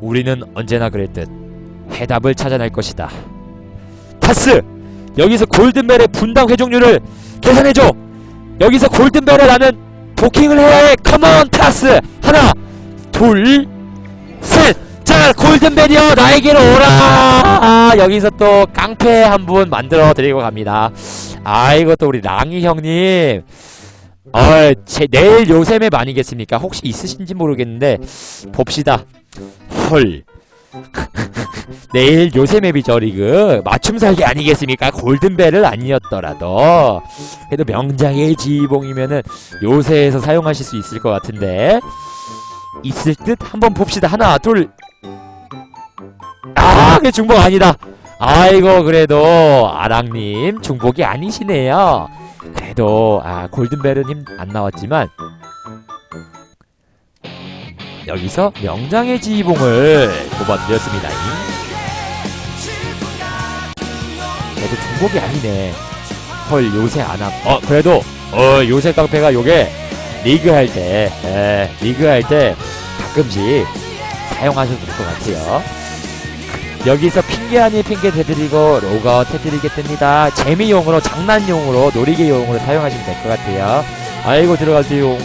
우리는 언제나 그랬듯 해답을 찾아낼 것이다. 타스! 여기서 골든벨의 분당 회종률을 계산해줘! 여기서 골든벨에 나는 도킹을 해야 해! 컴온 타스! 하나! 둘! 셋! 자 골든벨이여 나에게로 오라! 아, 여기서 또 깡패 한 분 만들어 드리고 갑니다. 아이고 또 우리 랑이 형님 어, 제 내일 요새 맵 아니겠습니까? 혹시 있으신지 모르겠는데 봅시다. 헐. 내일 요새 맵이죠 리그 맞춤 설계 아니겠습니까? 골든벨을 아니었더라도 그래도 명장의 지봉이면은 요새에서 사용하실 수 있을 것 같은데 있을 듯 한번 봅시다 하나 둘 아, 그 중복 아니다. 아이고 그래도 아랑님 중복이 아니시네요. 그래도 아 골든벨은 힘 안 나왔지만 여기서 명장의 지봉을 뽑아드렸습니다. 그래도 중복이 아니네. 헐 요새 안 함. 어 그래도 어 요새 깡패가 요게 리그 할 때, 에, 리그 할 때 가끔씩 사용하셔도 될 것 같아요. 여기서 핑계 아닌 핑계 대드리고 로그아웃 해드리겠습니다. 재미용으로 장난용으로 놀이기용으로 사용하시면 될 것 같아요. 아이고 들어가세요.